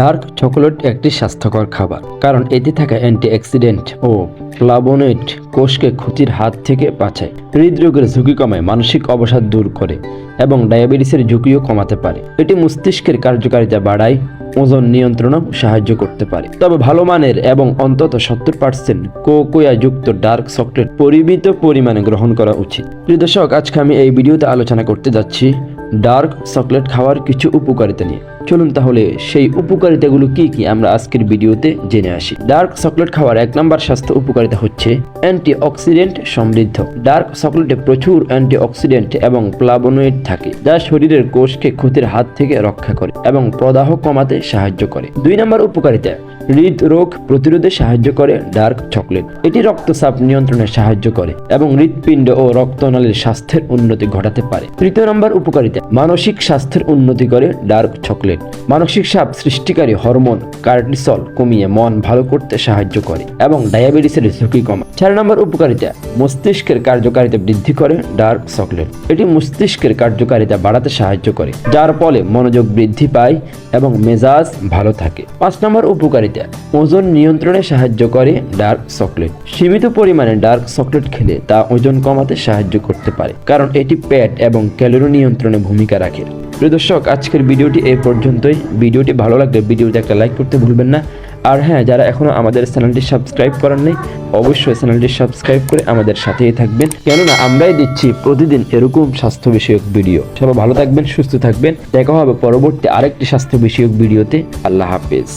Dark chocolate একটি স্বাস্থ্যকর খাবার, কারণ এতে থাকা অ্যান্টিঅক্সিডেন্ট ও ফ্লাবোনেট কোষকে ক্ষতির হাত থেকে বাঁচায়। হৃদরোগের ঝুঁকি কমায়, মানসিক অবসাদ দূর করে এবং ডায়াবেটিসের ঝুঁকিও কমাতে পারে। এটি মস্তিষ্কের কার্যকারিতা বাড়ায়, ওজন নিয়ন্ত্রণও সাহায্য করতে পারে। তবে ভালো মানের এবং অন্তত সত্তর পার্সেন্ট কোকোয়া যুক্ত ডার্ক চকলেট পরিমিত পরিমাণে গ্রহণ করা উচিত। প্রিয় দর্শক, আজকে আমি এই ভিডিওতে আলোচনা করতে যাচ্ছি ডার্ক চকলেট খাওয়ার কিছু উপকারিতা নিয়ে। চলুন তাহলে সেই উপকারিতাগুলো কি কি আমরা আজকের ভিডিওতে জেনে আসি। ডার্ক চকলেট খাওয়ার এক নম্বর স্বাস্থ্য উপকারিতা হচ্ছে অ্যান্টি অক্সিডেন্ট সমৃদ্ধ। ডার্ক চকলেটে প্রচুর অ্যান্টি অক্সিডেন্ট এবং প্লাবোনোয়েড থাকে, যা শরীরের কোষকে ক্ষতির হাত থেকে রক্ষা করে এবং প্রদাহ কমাতে সাহায্য করে। দুই নম্বর উপকারিতা হৃদরোগ প্রতিরোধে সাহায্য করে ডার্ক চকলেট। এটি রক্তচাপ নিয়ন্ত্রণে সাহায্য করে এবং হৃৎপিণ্ড ও রক্তনালীর স্বাস্থ্যের উন্নতি ঘটাতে পারে। তৃতীয় নম্বর উপকারিতা, মানসিক স্বাস্থ্যের উন্নতি করে ডার্ক চকলেট। মানসিক চাপ সৃষ্টিকারী হরমোন কার্টিসল কমিয়ে মন ভালো করতে সাহায্য করে এবং ডায়াবেটিসের ঝুঁকি কমায়। চার নম্বর উপকারিতা, মস্তিষ্কের কার্যকারিতা বৃদ্ধি করে ডার্ক চকলেট। এটি মস্তিষ্কের কার্যকারিতা বাড়াতে সাহায্য করে, যার ফলে মনোযোগ বৃদ্ধি পায় এবং মেজাজ ভালো থাকে। পাঁচ নম্বর উপকারিতা, ওজন নিয়ন্ত্রণে সাহায্য করে ডার্ক চকলেট। সীমিত পরিমাণে ডার্ক চকলেট খেলে তা ওজন কমাতে সাহায্য করতে পারে, কারণ এটি প্যাট এবং ক্যালোরি নিয়ন্ত্রণে ভূমিকা রাখে। প্রিয় দর্শক, আজকের ভিডিওটি এই পর্যন্তই। ভিডিওটি ভালো লাগলে ভিডিওতে একটা লাইক করতে ভুলবেন না। আর হ্যাঁ যারা এখনও আমাদের চ্যানেলটি সাবস্ক্রাইব করার নেই, অবশ্যই চ্যানেলটি সাবস্ক্রাইব করে আমাদের সাথেই থাকবেন। কেননা আমরাই দিচ্ছি প্রতিদিন এরকম স্বাস্থ্য বিষয়ক ভিডিও। সবাই ভালো থাকবেন, সুস্থ থাকবেন। দেখা হবে পরবর্তী আরেকটি স্বাস্থ্য বিষয়ক ভিডিওতে। আল্লাহ হাফেজ।